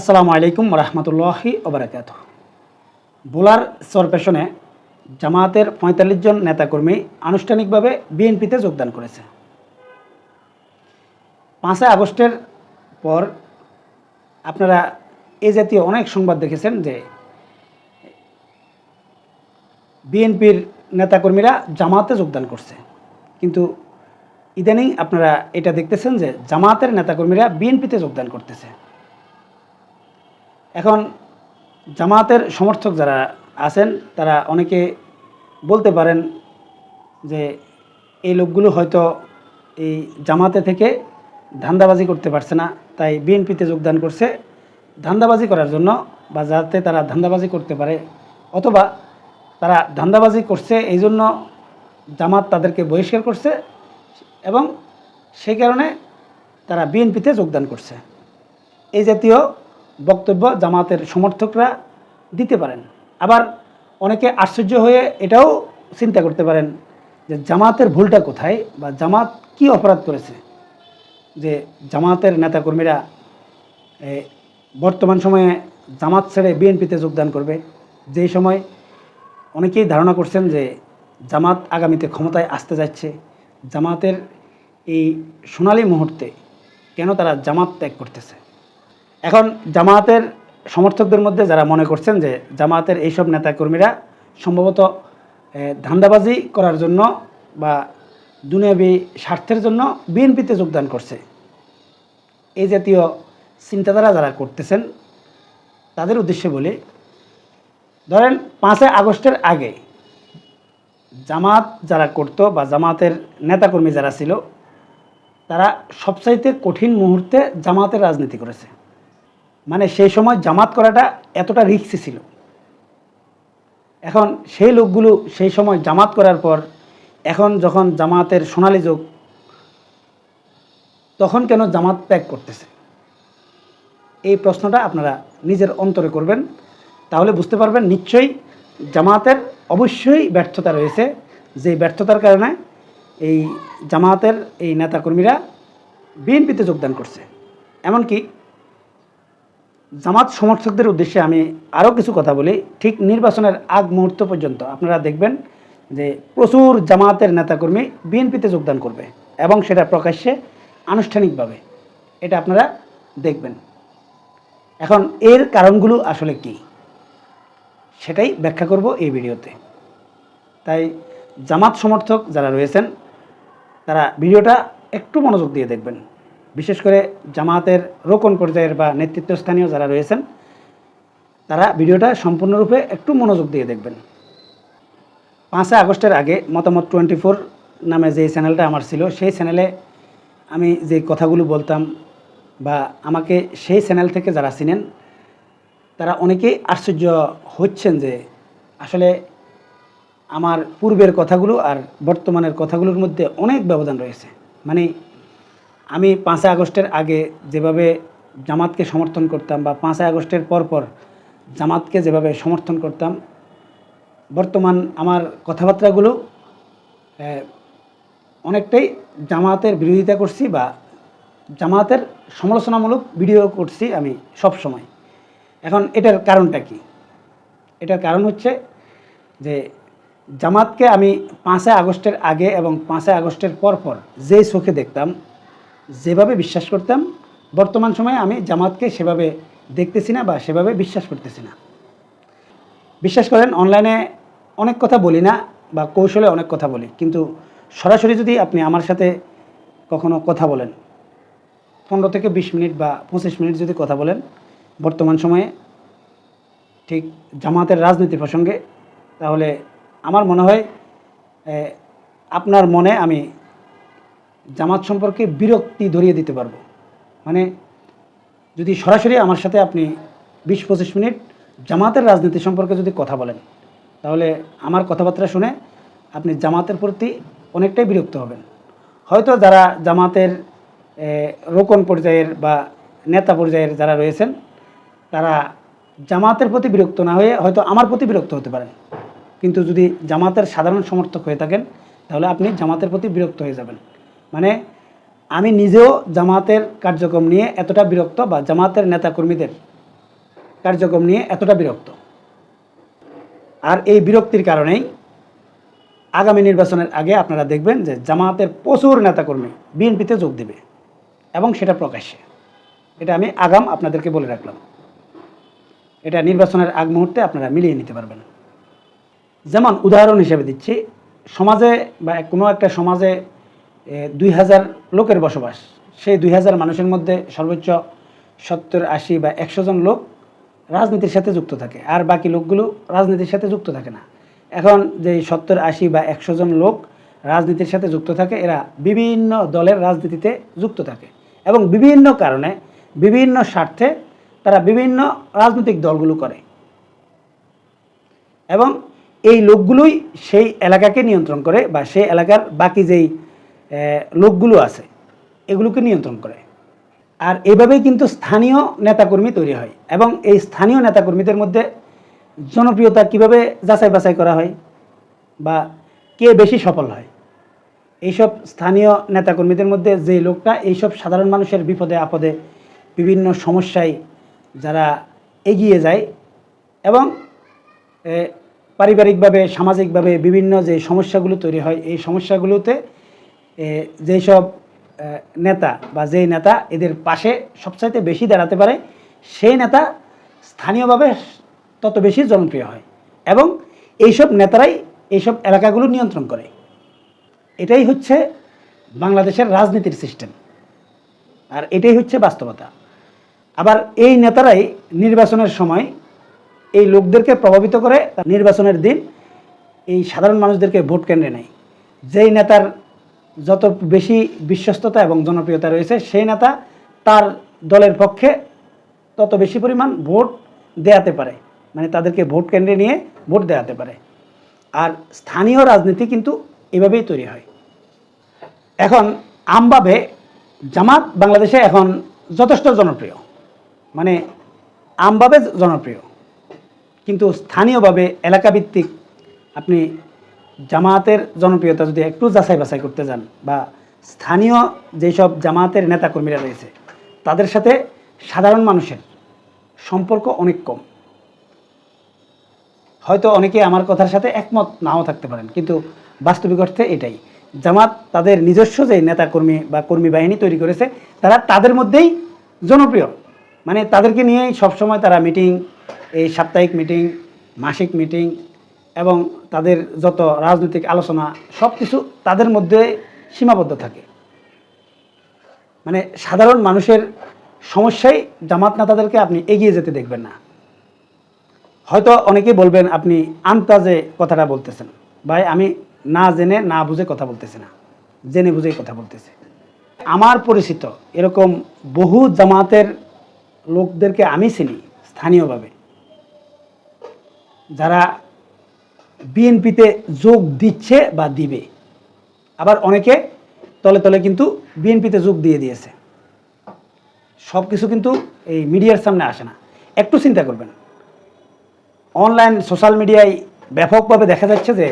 আসসালামু আলাইকুম রহমতুল্লাহি ওবরাকাত বোলার সরপেশনে জামায়াতের পঁয়তাল্লিশ জন নেতাকর্মী আনুষ্ঠানিকভাবে বিএনপিতে যোগদান করেছে। পাঁচই আগস্টের পর আপনারা এই জাতীয় অনেক সংবাদ দেখেছেন যে বিএনপির নেতাকর্মীরা জামাতে যোগদান করছে। কিন্তু ইদানিং আপনারা এটা দেখতেছেন যে জামাতের নেতাকর্মীরা বিএনপিতে যোগদান করতেছে। এখন জামাতের সমর্থক যারা আছেন, তারা অনেকে বলতে পারেন যে এই লোকগুলো হয়তো এই জামাতে থেকে ধান্দাবাজি করতে পারছে না, তাই বিএনপিতে যোগদান করছে। ধান্দাবাজি করার জন্য বা যাতে তারা ধান্দাবাজি করতে পারে, অথবা তারা ধান্দাবাজি করছে এই জন্য জামাত তাদেরকে বহিষ্কার করছে এবং সেই কারণে তারা বিএনপিতে যোগদান করছে। এই জাতীয় বক্তব্য জামাতের সমর্থকরা দিতে পারেন। আবার অনেকে আশ্চর্য হয়ে এটাও চিন্তা করতে পারেন যে জামাতের ভুলটা কোথায় বা জামাত কি অপরাধ করেছে? যে জামাতের নেতাকর্মীরা বর্তমান সময়ে জামাত ছেড়ে বিএনপিতে যোগদান করবে। যেই সময় অনেকেই ধারণা করছেন যে জামাত আগামীতে ক্ষমতায় আসতে যাচ্ছে। জামাতের এই সোনালি মুহূর্তে কেন তারা জামাত ত্যাগ করতেছে? এখন জামায়াতের সমর্থকদের মধ্যে যারা মনে করছেন যে জামায়াতের এইসব নেতাকর্মীরা সম্ভবত ধান্দাবাজি করার জন্য বা দুনিয়াবি স্বার্থের জন্য বিএনপিতে যোগদান করছে। এই জাতীয় চিন্তাধারা যারা করতেছেন, তাদের উদ্দেশ্যে বলি, ধরেন পাঁচই আগস্টের আগে জামাত যারা করতো বা জামাতের নেতাকর্মী যারা ছিল, তারা সবচাইতে কঠিন মুহূর্তে জামাতের রাজনীতি করেছে। মানে সেই সময় জামাত করাটা এতটা রিক্সি ছিল। এখন সেই লোকগুলো সেই সময় জামাত করার পর, এখন যখন জামাতের সোনালি যোগ, তখন কেন জামাত ত্যাগ করতেছে? এই প্রশ্নটা আপনারা নিজের অন্তরে করবেন, তাহলে বুঝতে পারবেন নিশ্চয়ই জামাতের অবশ্যই ব্যর্থতা রয়েছে। যে ব্যর্থতার কারণে এই জামাতের এই নেতাকর্মীরা বিএনপিতে যোগদান করছে। এমনকি জামাত সমর্থকদের উদ্দেশ্যে আমি আরও কিছু কথা বলি। ঠিক নির্বাচনের আগ মুহূর্ত পর্যন্ত আপনারা দেখবেন যে প্রচুর জামাতের নেতাকর্মী বিএনপিতে যোগদান করবে এবং সেটা প্রকাশ্যে আনুষ্ঠানিকভাবে। এটা আপনারা দেখবেন। এখন এর কারণগুলো আসলে কি? সেটাই ব্যাখ্যা করব এই ভিডিওতে। তাই জামাত সমর্থক যারা রয়েছেন, তারা ভিডিওটা একটু মনোযোগ দিয়ে দেখবেন। বিশেষ করে জামাতের রোকন পর্যায়ের বা নেতৃত্বস্থানীয় যারা রয়েছেন, তারা ভিডিওটা সম্পূর্ণরূপে একটু মনোযোগ দিয়ে দেখবেন। পাঁচই আগস্টের আগে মতামত টোয়েন্টি ফোর নামে যে চ্যানেলটা আমার ছিল, সেই চ্যানেলে আমি যে কথাগুলো বলতাম বা আমাকে সেই চ্যানেল থেকে যারা চিনেন, তারা অনেকেই আশ্চর্য হচ্ছেন যে আসলে আমার পূর্বের কথাগুলো আর বর্তমানের কথাগুলোর মধ্যে অনেক ব্যবধান রয়েছে। মানে আমি পাঁচই আগস্টের আগে যেভাবে জামাতকে সমর্থন করতাম বা পাঁচই আগস্টের পর পর জামাতকে যেভাবে সমর্থন করতাম, বর্তমান আমার কথাবার্তাগুলো অনেকটাই জামাতের বিরোধিতা করছি বা জামাতের সমালোচনামূলক ভিডিও করছি আমি সব সময়। এখন এটার কারণটা কি? এটার কারণ হচ্ছে যে জামাতকে আমি পাঁচই আগস্টের আগে এবং পাঁচই আগস্টের পর পর যে চোখে দেখতাম যেভাবে বিশ্বাস করতাম, বর্তমান সময়ে আমি জামাতকে সেভাবে দেখতেছি না বা সেভাবে বিশ্বাস করতেছি না। বিশ্বাস করেন অনলাইনে অনেক কথা বলি না বা কৌশলে অনেক কথা বলি, কিন্তু সরাসরি যদি আপনি আমার সাথে কখনো কথা বলেন, পনেরো থেকে বিশ মিনিট বা পঁচিশ মিনিট যদি কথা বলেন, বর্তমান সময়ে ঠিক জামাতের রাজনীতি প্রসঙ্গে, তাহলে আমার মনে হয় আপনার মনে আমি জামাত সম্পর্কে বিরক্তি ধরিয়ে দিতে পারব। মানে যদি সরাসরি আমার সাথে আপনি বিশ পঁচিশ মিনিট জামাতের রাজনীতি সম্পর্কে যদি কথা বলেন, তাহলে আমার কথাবার্তা শুনে আপনি জামাতের প্রতি অনেকটাই বিরক্ত হবেন। হয়তো যারা জামাতের রোকন পর্যায়ের বা নেতা পর্যায়ের যারা রয়েছেন, তারা জামাতের প্রতি বিরক্ত না হয়ে হয়তো আমার প্রতি বিরক্ত হতে পারেন। কিন্তু যদি জামাতের সাধারণ সমর্থক হয়ে থাকেন, তাহলে আপনি জামাতের প্রতি বিরক্ত হয়ে যাবেন। মানে আমি নিজেও জামাতের কার্যক্রম নিয়ে এতটা বিরক্ত বা জামাতের নেতাকর্মীদের কার্যক্রম নিয়ে এতটা বিরক্ত। আর এই বিরক্তির কারণেই আগামী নির্বাচনের আগে আপনারা দেখবেন যে জামায়াতের প্রচুর নেতাকর্মী বিএনপিতে যোগ দেবে এবং সেটা প্রকাশ্যে। এটা আমি আগাম আপনাদেরকে বলে রাখলাম। এটা নির্বাচনের আগ মুহূর্তে আপনারা মিলিয়ে নিতে পারবেন। যেমন উদাহরণ হিসেবে দিচ্ছি, সমাজে বা কোনো একটা সমাজে দুই হাজার লোকের বসবাস। সেই দুই হাজার মানুষের মধ্যে সর্বোচ্চ সত্তর, আশি বা একশো জন লোক রাজনীতির সাথে যুক্ত থাকে, আর বাকি লোকগুলো রাজনীতির সাথে যুক্ত থাকে না। এখন যে সত্তর, আশি বা একশো জন লোক রাজনীতির সাথে যুক্ত থাকে, এরা বিভিন্ন দলের রাজনীতিতে যুক্ত থাকে এবং বিভিন্ন কারণে, বিভিন্ন স্বার্থে তারা বিভিন্ন রাজনৈতিক দলগুলো করে। এবং এই লোকগুলোই সেই এলাকাকে নিয়ন্ত্রণ করে বা সেই এলাকার বাকি যেই লোকগুলো আছে, এগুলোকে নিয়ন্ত্রণ করে। আর এভাবেই কিন্তু স্থানীয় নেতাকর্মী তৈরি হয় এবং এই স্থানীয় নেতাকর্মীদের মধ্যে জনপ্রিয়তা কীভাবে যাচাই বাছাই করা হয় বা কে বেশি সফল হয়, এইসব স্থানীয় নেতাকর্মীদের মধ্যে যে লোকটা, এইসব সাধারণ মানুষের বিপদে আপদে বিভিন্ন সমস্যায় যারা এগিয়ে যায় এবং পারিবারিকভাবে, সামাজিকভাবে বিভিন্ন যে সমস্যাগুলো তৈরি হয়, এই সমস্যাগুলোতে যেই সব নেতা বা যেই নেতা এদের পাশে সবচাইতে বেশি দাঁড়াতে পারে, সেই নেতা স্থানীয়ভাবে তত বেশি জনপ্রিয় হয় এবং এইসব নেতারাই এইসব এলাকাগুলো নিয়ন্ত্রণ করে। এটাই হচ্ছে বাংলাদেশের রাজনীতির সিস্টেম। আর এটাই হচ্ছে বাস্তবতা। আবার এই নেতারাই নির্বাচনের সময় এই লোকদেরকে প্রভাবিত করে নির্বাচনের দিন এই সাধারণ মানুষদেরকে ভোট কেন্দ্রে নেয়। যেই নেতার যত বেশি বিশ্বস্ততা এবং জনপ্রিয়তা রয়েছে, সেই নেতা তার দলের পক্ষে তত বেশি পরিমাণ ভোট দেয়াতে পারে। মানে তাদেরকে ভোট কেন্দ্রে নিয়ে ভোট দেওয়াতে পারে। আর স্থানীয় রাজনীতি কিন্তু এভাবেই তৈরি হয়। এখন আমভাবে জামাত বাংলাদেশে এখন যথেষ্ট জনপ্রিয়। মানে আমভাবে জনপ্রিয়। কিন্তু স্থানীয়ভাবে এলাকাভিত্তিক আপনি জামায়াতের জনপ্রিয়তা যদি একটু যাচাই বাছাই করতে যান বা স্থানীয় যেসব জামায়াতের নেতাকর্মীরা রয়েছে, তাদের সাথে সাধারণ মানুষের সম্পর্ক অনেক কম। হয়তো অনেকে আমার কথার সাথে একমত নাও থাকতে পারেন, কিন্তু বাস্তবিক অর্থে এটাই। জামাত তাদের নিজস্ব যে নেতাকর্মী বা কর্মী বাহিনী তৈরি করেছে, তারা তাদের মধ্যেই জনপ্রিয়। মানে তাদেরকে নিয়েই সবসময় তারা মিটিং, এই সাপ্তাহিক মিটিং, মাসিক মিটিং এবং তাদের যত রাজনৈতিক আলোচনা সব কিছু তাদের মধ্যে সীমাবদ্ধ থাকে। মানে সাধারণ মানুষের সমস্যায় জামাত নেতাদেরকে আপনি এগিয়ে যেতে দেখবেন না। হয়তো অনেকেই বলবেন, আপনি আন্তাজে কথাটা বলতেছেন। ভাই, আমি না জেনে, না বুঝে কথা বলতেছি না। জেনে বুঝেই কথা বলতেছি। আমার পরিচিত এরকম বহু জামাতের লোকদেরকে আমি চিনি স্থানীয়ভাবে। যারা বিএনপিতে যোগ দিচ্ছে বা দিবে। আবার অনেকে তলে তলে কিন্তু বিএনপিতে যোগ দিয়ে দিয়েছে। সব কিছু কিন্তু এই মিডিয়ার সামনে আসে না। একটু চিন্তা করবেন। অনলাইন সোশ্যাল মিডিয়ায় ব্যাপকভাবে দেখা যাচ্ছে যে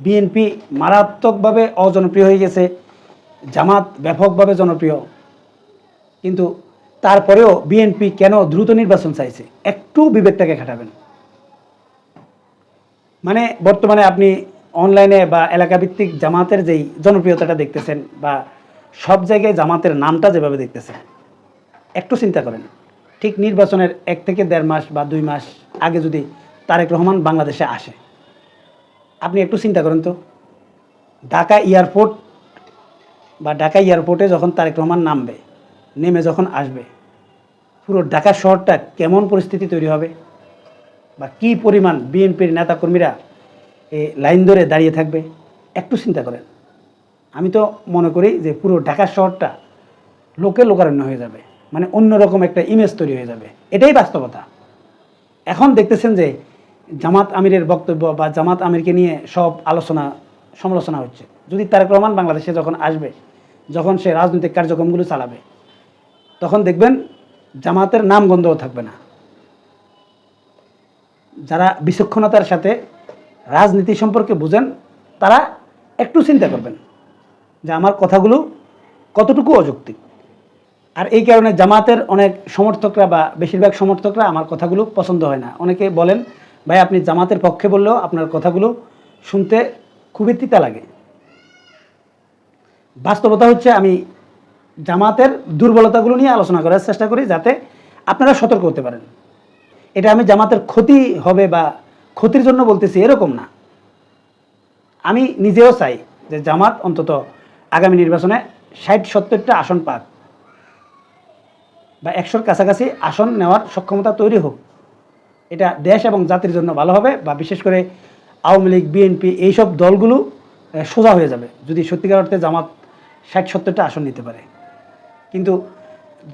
বিএনপি মারাত্মকভাবে অজনপ্রিয় হয়ে গেছে, জামাত ব্যাপকভাবে জনপ্রিয়। কিন্তু তারপরেও বিএনপি কেন দ্রুত নির্বাচন চাইছে? একটু বিবেকটাকে খাটাবেন। মানে বর্তমানে আপনি অনলাইনে বা এলাকাভিত্তিক জামাতের যেই জনপ্রিয়তাটা দেখতেছেন বা সব জায়গায় জামাতের নামটা যেভাবে দেখতেছেন, একটু চিন্তা করেন। ঠিক নির্বাচনের এক থেকে দেড় মাস বা দুই মাস আগে যদি তারেক রহমান বাংলাদেশে আসে, আপনি একটু চিন্তা করেন তো। ঢাকা এয়ারপোর্ট বা ঢাকা এয়ারপোর্টে যখন তারেক রহমান নামবে, নেমে যখন আসবে, পুরো ঢাকা শহরটা কেমন পরিস্থিতি তৈরি হবে? বা কি পরিমাণ বিএনপির নেতাকর্মীরা এই লাইন ধরে দাঁড়িয়ে থাকবে, একটু চিন্তা করেন। আমি তো মনে করি যে পুরো ঢাকা শহরটা লোকে লোকারণ্য হয়ে যাবে মানে অন্যরকম একটা ইমেজ তৈরি হয়ে যাবে। এটাই বাস্তবতা। এখন দেখতেছেন যে জামাত আমিরের বক্তব্য বা জামাত আমিরকে নিয়ে সব আলোচনা, সমালোচনা হচ্ছে। যদি তারেক রহমান বাংলাদেশে যখন আসবে, যখন সে রাজনৈতিক কার্যক্রমগুলো চালাবে, তখন দেখবেন জামাতের নাম গন্ধও থাকবে না। যারা বিচক্ষণতার সাথে রাজনীতি সম্পর্কে বুঝেন, তারা একটু চিন্তা করবেন যে আমার কথাগুলো কতটুকু অযৌক্তিক। আর এই কারণে জামাতের অনেক সমর্থকরা বা বেশিরভাগ সমর্থকরা আমার কথাগুলো পছন্দ হয় না। অনেকে বলেন, ভাই, আপনি জামাতের পক্ষে বললেও আপনার কথাগুলো শুনতে খুবই তিতা লাগে। বাস্তবতা হচ্ছে, আমি জামাতের দুর্বলতাগুলো নিয়ে আলোচনা করার চেষ্টা করি যাতে আপনারা সতর্ক হতে পারেন। এটা আমি জামাতের ক্ষতি হবে বা ক্ষতির জন্য বলতেছি, এরকম না। আমি নিজেও চাই যে জামাত অন্তত আগামী নির্বাচনে ষাট সত্তরটা আসন পাক বা একশোর কাছাকাছি আসন নেওয়ার সক্ষমতা তৈরি হোক। এটা দেশ এবং জাতির জন্য ভালো হবে বা বিশেষ করে আওয়ামী লীগ, বিএনপি এইসব দলগুলো সোজা হয়ে যাবে যদি সত্যিকার অর্থে জামাত ষাট সত্তরটা আসন নিতে পারে। কিন্তু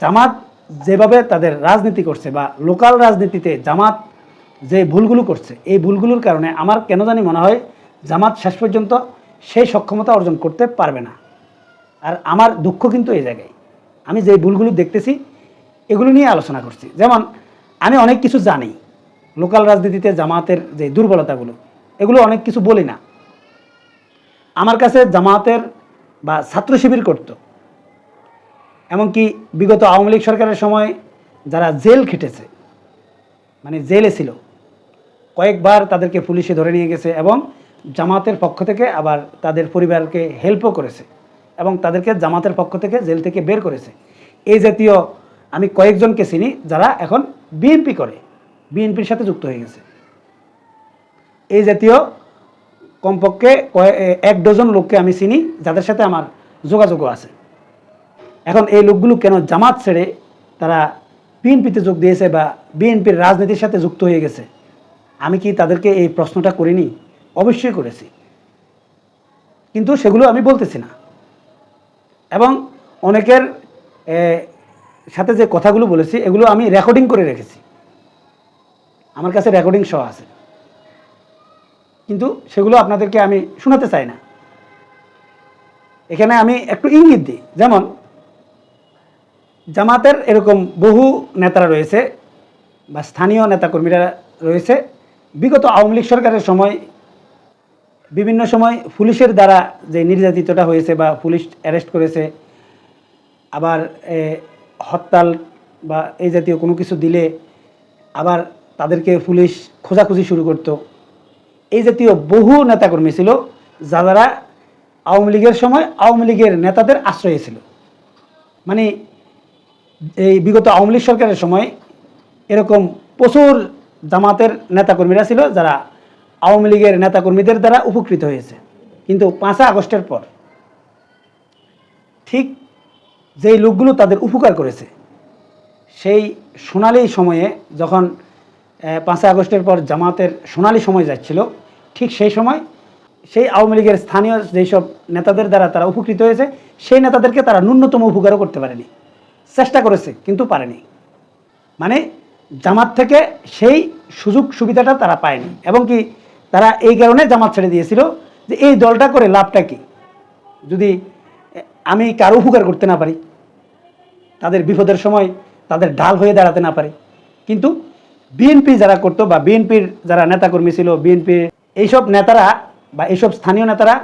জামাত যেভাবে তাদের রাজনীতি করছে বা লোকাল রাজনীতিতে জামাত যে ভুলগুলো করছে, এই ভুলগুলোর কারণে আমার কেন জানি মনে হয় জামাত শেষ পর্যন্ত সেই সক্ষমতা অর্জন করতে পারবে না। আর আমার দুঃখ কিন্তু এই জায়গায়। আমি যে ভুলগুলো দেখতেছি, এগুলো নিয়ে আলোচনা করছি। যেমন, আমি অনেক কিছু জানি। লোকাল রাজনীতিতে জামাতের যে দুর্বলতাগুলো, এগুলো অনেক কিছু বলি না। আমার কাছে জামাতের বা ছাত্র শিবির করতো। এমনকি বিগত আওয়ামী লীগ সরকারের সময় যারা জেল খেটেছে মানে জেলে ছিল, কয়েকবার তাদেরকে পুলিশে ধরে নিয়ে গেছে এবং জামাতের পক্ষ থেকে আবার তাদের পরিবারকে হেল্পও করেছে এবং তাদেরকে জামাতের পক্ষ থেকে জেল থেকে বের করেছে। এই জাতীয় আমি কয়েকজনকে চিনি যারা এখন বিএনপি করে বিএনপির সাথে যুক্ত হয়ে গেছে। এই জাতীয় কমপক্ষে এক ডজন লোককে আমি চিনি যাদের সাথে আমার যোগাযোগও আছে। এখন এই লোকগুলো কেন জামাত ছেড়ে তারা বিএনপিতে যোগ দিয়েছে বা বিএনপির রাজনীতির সাথে যুক্ত হয়ে গেছে? আমি কি তাদেরকে এই প্রশ্নটা করিনি? অবশ্যই করেছি। কিন্তু সেগুলো আমি বলতেছি না। এবং অনেকের সাথে যে কথাগুলো বলেছি, এগুলো আমি রেকর্ডিং করে রেখেছি। আমার কাছে রেকর্ডিং সহ আছে। কিন্তু সেগুলো আপনাদেরকে আমি শোনাতে চাই না। এখানে আমি একটু ইঙ্গিত দিই। যেমন জামাতের এরকম বহু নেতারা রয়েছে বা স্থানীয় নেতাকর্মীরা রয়েছে। বিগত আওয়ামী লীগ সরকারের সময়, বিভিন্ন সময় পুলিশের দ্বারা যে নির্যাতিতটা হয়েছে বা পুলিশ অ্যারেস্ট করেছে, আবার হরতাল বা এই জাতীয় কোনো কিছু দিলে আবার তাদেরকে পুলিশ খোঁজাখুঁজি শুরু করতো। এই জাতীয় বহু নেতাকর্মী ছিল যারা আওয়ামী লীগের সময় আওয়ামী লীগের নেতাদের আশ্রয় ছিল। মানে এই বিগত আওয়ামী লীগ সরকারের সময় এরকম প্রচুর জামাতের নেতাকর্মীরা ছিল যারা আওয়ামী লীগের নেতাকর্মীদের দ্বারা উপকৃত হয়েছে। কিন্তু পাঁচা আগস্টের পর ঠিক যেই লোকগুলো তাদের উপকার করেছে, সেই সোনালি সময়ে যখন পাঁচই আগস্টের পর জামাতের সোনালি সময় যাচ্ছিল, ঠিক সেই সময় সেই আওয়ামী লীগের স্থানীয় যেসব নেতাদের দ্বারা তারা উপকৃত হয়েছে, সেই নেতাদেরকে তারা ন্যূনতম উপকারও করতে পারেনি। চেষ্টা করেছে, কিন্তু পারেনি। মানে জামাত থেকে সেই সুযোগ সুবিধাটা তারা পায়নি। এবং কি তারা এই কারণে জামাত ছেড়ে দিয়েছিল যে এই দলটা করে লাভটা কি? যদি আমি কারও উপকার করতে না পারি, তাদের বিপদের সময় তাদের ঢাল হয়ে দাঁড়াতে না পারি। কিন্তু বিএনপি যারা করতো বা বিএনপির যারা নেতাকর্মী ছিল বিএনপির এইসব নেতারা বা এইসব স্থানীয় নেতারা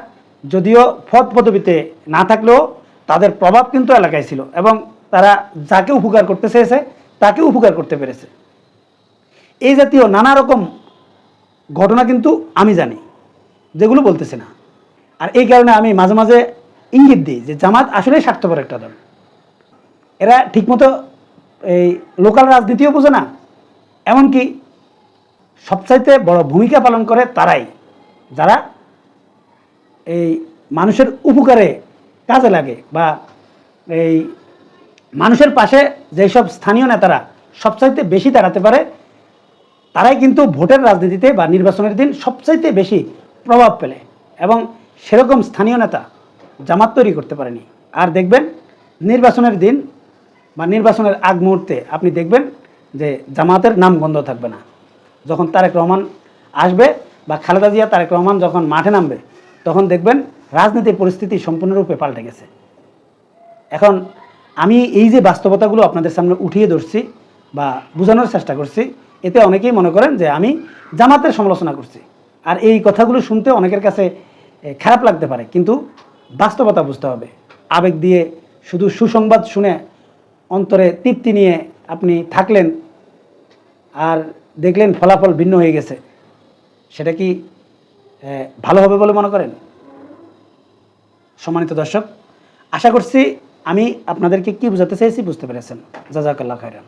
যদিও পদ পদবিতে না থাকলেও তাদের প্রভাব কিন্তু এলাকায় ছিল। এবং তারা যাকে উপকার করতে চেয়েছে, তাকে উপকার করতে পেরেছে। এই জাতীয় নানা রকম ঘটনা কিন্তু আমি জানি, যেগুলো বলতেছি না। আর এই কারণে আমি মাঝে মাঝে ইঙ্গিত দিই যে জামাত আসলে স্বার্থপর একটা দল। এরা ঠিকমতো এই লোকাল রাজনীতিও বোঝে না, এমনকি সবচাইতে বড় ভূমিকা পালন করে তারাই, যারা এই মানুষের উপকারে কাজে লাগে বা এই মানুষের পাশে যেসব স্থানীয় নেতারা সবচাইতে বেশি দাঁড়াতে পারে, তারাই কিন্তু ভোটের রাজনীতিতে বা নির্বাচনের দিন সবচাইতে বেশি প্রভাব ফেলে এবং সেরকম স্থানীয় নেতা জামাত তৈরি করতে পারেনি। আর দেখবেন, নির্বাচনের দিন বা নির্বাচনের আগ মুহূর্তে আপনি দেখবেন যে জামাতের নাম গন্ধ থাকবে না। যখন তারেক রহমান আসবে বা খালেদা জিয়া, তারেক রহমান যখন মাঠে নামবে, তখন দেখবেন রাজনীতির পরিস্থিতি সম্পূর্ণরূপে পাল্টে গেছে। এখন আমি এই যে বাস্তবতাগুলো আপনাদের সামনে উঠিয়ে ধরছি বা বোঝানোর চেষ্টা করছি, এতে অনেকেই মনে করেন যে আমি জামাতের সমালোচনা করছি। আর এই কথাগুলো শুনতে অনেকের কাছে খারাপ লাগতে পারে, কিন্তু বাস্তবতা বুঝতে হবে। আবেগ দিয়ে শুধু সুসংবাদ শুনে অন্তরে তৃপ্তি নিয়ে আপনি থাকলেন আর দেখলেন ফলাফল ভিন্ন হয়ে গেছে, সেটা কি ভালো হবে বলে মনে করেন? সম্মানিত দর্শক, আশা করছি আমি আপনাদেরকে কি বুঝাতে চাইছি বুঝতে পেরেছেন। জাজাকাল্লাহ খাইরান